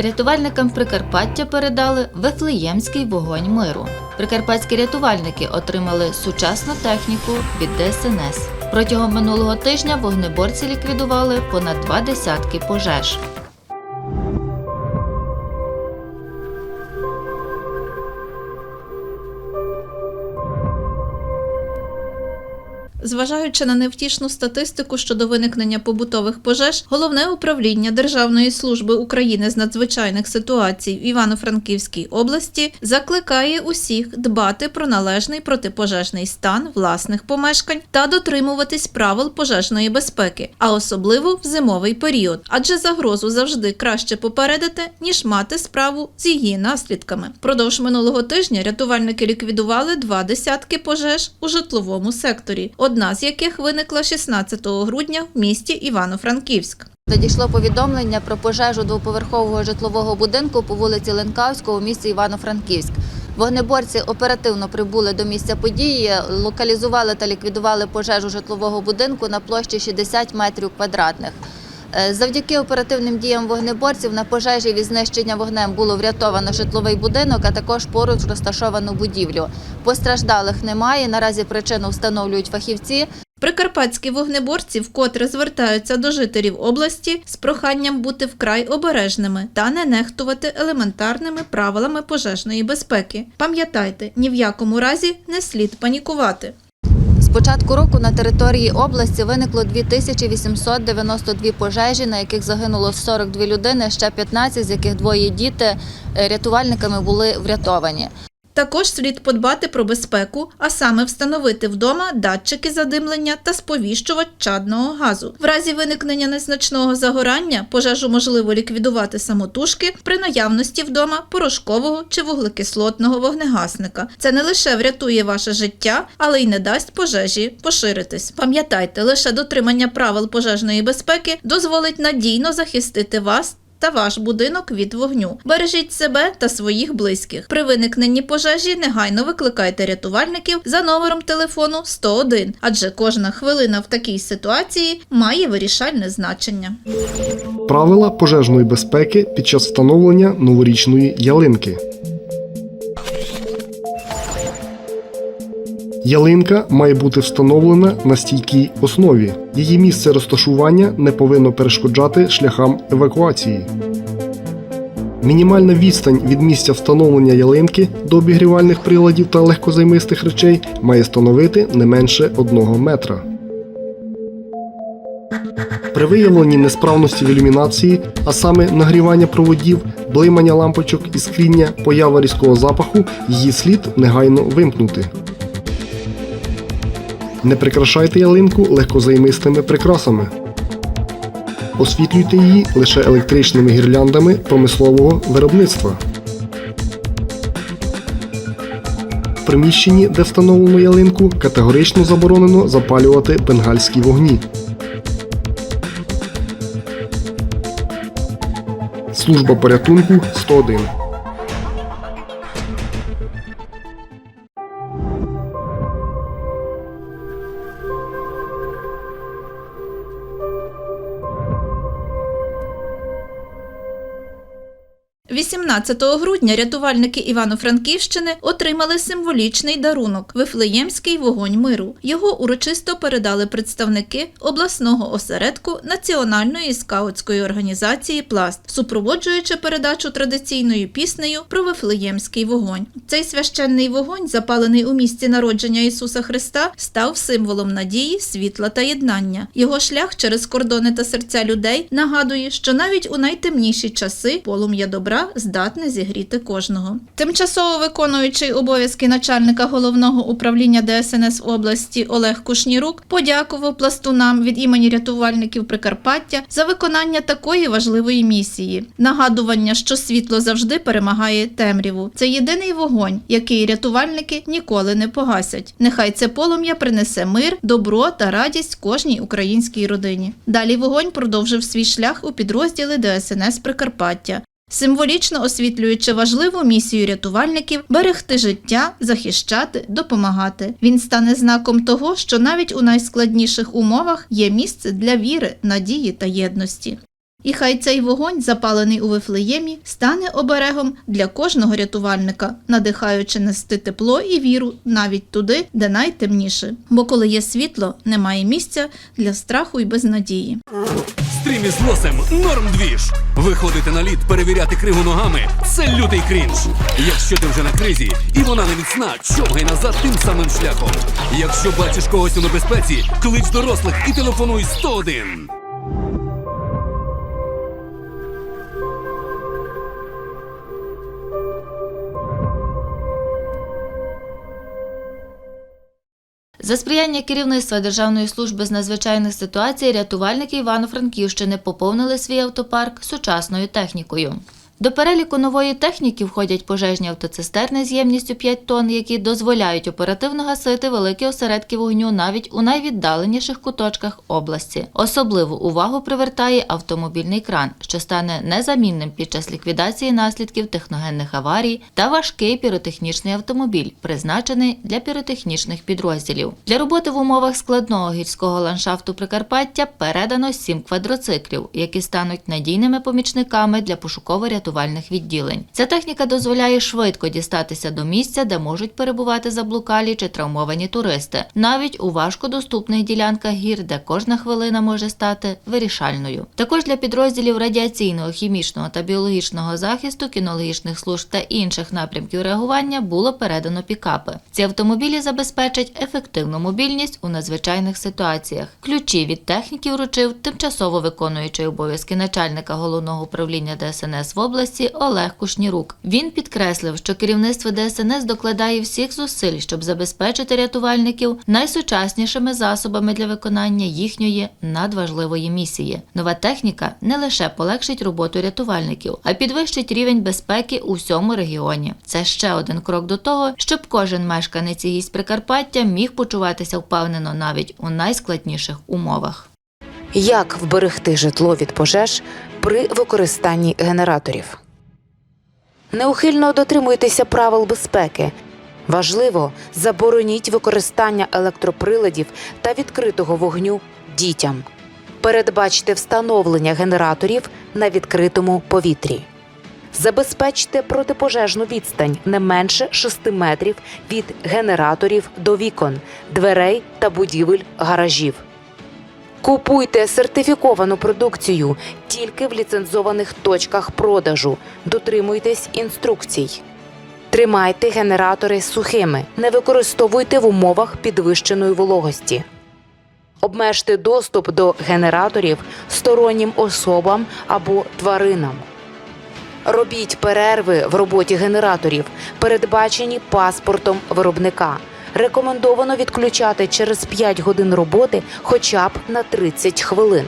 Рятувальникам Прикарпаття передали Вифлеємський вогонь миру. Прикарпатські рятувальники отримали сучасну техніку від ДСНС. Протягом минулого тижня вогнеборці ліквідували понад два десятки пожеж. Зважаючи на невтішну статистику щодо виникнення побутових пожеж, головне управління Державної служби України з надзвичайних ситуацій в Івано-Франківській області закликає усіх дбати про належний протипожежний стан власних помешкань та дотримуватись правил пожежної безпеки, а особливо в зимовий період, адже загрозу завжди краще попередити, ніж мати справу з її наслідками. Продовж минулого тижня рятувальники ліквідували два десятки пожеж у житловому секторі, одна з яких виникла 16 грудня в місті Івано-Франківськ. Надійшло повідомлення про пожежу двоповерхового житлового будинку по вулиці Ленкавського у місті Івано-Франківськ. Вогнеборці оперативно прибули до місця події, локалізували та ліквідували пожежу житлового будинку на площі 60 метрів квадратних. Е, Завдяки оперативним діям вогнеборців на пожежі від знищення вогнем було врятовано житловий будинок, а також поруч розташовану будівлю. Постраждалих немає. Наразі причину встановлюють фахівці. Прикарпатські вогнеборці вкотре звертаються до жителів області з проханням бути вкрай обережними та не нехтувати елементарними правилами пожежної безпеки. Пам'ятайте, ні в якому разі не слід панікувати. Початку року на території області виникло 2892 пожежі, на яких загинуло 42 людини, ще 15, з яких двоє діти е, рятувальниками були врятовані. Також слід подбати про безпеку, а саме встановити вдома датчики задимлення та сповіщувач чадного газу. В разі виникнення незначного загорання пожежу можливо ліквідувати самотужки при наявності вдома порошкового чи вуглекислотного вогнегасника. Це не лише врятує ваше життя, але й не дасть пожежі поширитись. Пам'ятайте, лише дотримання правил пожежної безпеки дозволить надійно захистити вас та ваш будинок від вогню. Бережіть себе та своїх близьких. При виникненні пожежі негайно викликайте рятувальників за номером телефону 101, адже кожна хвилина в такій ситуації має вирішальне значення. Правила пожежної безпеки під час встановлення новорічної ялинки. Ялинка має бути встановлена на стійкій основі. Її місце розташування не повинно перешкоджати шляхам евакуації. Мінімальна відстань від місця встановлення ялинки до обігрівальних приладів та легкозаймистих речей має становити не менше 1 метра. При виявленні несправності в ілюмінації, а саме нагрівання проводів, блимання лампочок і скріння, поява різкого запаху, її слід негайно вимкнути. Не прикрашайте ялинку легкозаймистими прикрасами. Освітлюйте її лише електричними гірляндами промислового виробництва. В приміщенні, де встановлено ялинку, категорично заборонено запалювати бенгальські вогні. Служба порятунку 101. – 18 грудня рятувальники Івано-Франківщини отримали символічний дарунок Вифлеємський вогонь миру. Його урочисто передали представники обласного осередку Національної скаутської організації Пласт, супроводжуючи передачу традиційною піснею про Вифлеємський вогонь. Цей священний вогонь, запалений у місці народження Ісуса Христа, став символом надії, світла та єднання. Його шлях через кордони та серця людей нагадує, що навіть у найтемніші часи полум'я добра здатне зігріти кожного. Тимчасово виконуючий обов'язки начальника головного управління ДСНС області Олег Кушнірук подякував пластунам від імені рятувальників Прикарпаття за виконання такої важливої місії. Нагадування, що світло завжди перемагає темряву. Це єдиний вогонь, який рятувальники ніколи не погасять. Нехай це полум'я принесе мир, добро та радість кожній українській родині. Далі вогонь продовжив свій шлях у підрозділи ДСНС Прикарпаття. Символічно освітлюючи важливу місію рятувальників берегти життя, захищати, допомагати. Він стане знаком того, що навіть у найскладніших умовах є місце для віри, надії та єдності. І хай цей вогонь, запалений у Вифлеємі, стане оберегом для кожного рятувальника, надихаючи нести тепло і віру навіть туди, де найтемніше. Бо коли є світло, немає місця для страху і безнадії. Стрім із лосем норм двіж. Виходити на лід, перевіряти кригу ногами це лютий крінж. Якщо ти вже на кризі і вона не міцна, човгай назад тим самим шляхом. Якщо бачиш когось у небезпеці, клич дорослих і телефонуй 101. За сприяння керівництва Державної служби з надзвичайних ситуацій рятувальники Івано-Франківщини поповнили свій автопарк сучасною технікою. До переліку нової техніки входять пожежні автоцистерни з ємністю 5 тонн, які дозволяють оперативно гасити великі осередки вогню навіть у найвіддаленіших куточках області. Особливу увагу привертає автомобільний кран, що стане незамінним під час ліквідації наслідків техногенних аварій та важкий піротехнічний автомобіль, призначений для піротехнічних підрозділів. Для роботи в умовах складного гірського ландшафту Прикарпаття передано сім квадроциклів, які стануть надійними помічниками для пошуково-рятувальних відділень. Ця техніка дозволяє швидко дістатися до місця, де можуть перебувати заблукалі чи травмовані туристи, навіть у важкодоступних ділянках гір, де кожна хвилина може стати вирішальною. Також для підрозділів радіаційного, хімічного та біологічного захисту, кінологічних служб та інших напрямків реагування було передано пікапи. Ці автомобілі забезпечать ефективну мобільність у надзвичайних ситуаціях. Ключі від техніки вручив тимчасово виконуючий обов'язки начальника головного управління ДСНС в області Олег Кушнірук. Він підкреслив, що керівництво ДСНС докладає всіх зусиль, щоб забезпечити рятувальників найсучаснішими засобами для виконання їхньої надважливої місії. Нова техніка не лише полегшить роботу рятувальників, а підвищить рівень безпеки у всьому регіоні. Це ще один крок до того, щоб кожен мешканець і гість Прикарпаття міг почуватися впевнено навіть у найскладніших умовах. Як вберегти житло від пожеж при використанні генераторів? Неухильно дотримуйтеся правил безпеки. Важливо, забороніть використання електроприладів та відкритого вогню дітям. Передбачте встановлення генераторів на відкритому повітрі. Забезпечте протипожежну відстань не менше 6 метрів від генераторів до вікон, дверей та будівель гаражів. Купуйте сертифіковану продукцію тільки в ліцензованих точках продажу. Дотримуйтесь інструкцій. Тримайте генератори сухими. Не використовуйте в умовах підвищеної вологості. Обмежте доступ до генераторів стороннім особам або тваринам. Робіть перерви в роботі генераторів, передбачені паспортом виробника. Рекомендовано відключати через 5 годин роботи хоча б на 30 хвилин.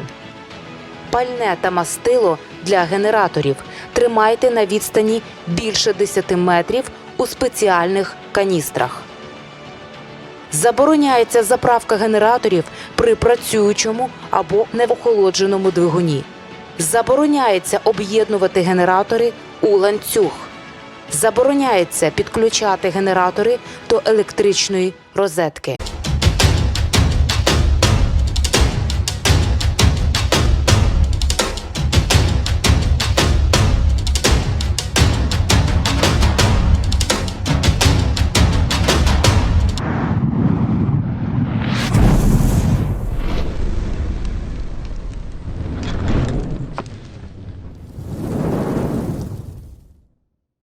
Пальне та мастило для генераторів тримайте на відстані більше 10 метрів у спеціальних каністрах. Забороняється заправка генераторів при працюючому або невохолодженому двигуні. Забороняється об'єднувати генератори у ланцюг. Забороняється підключати генератори до електричної розетки.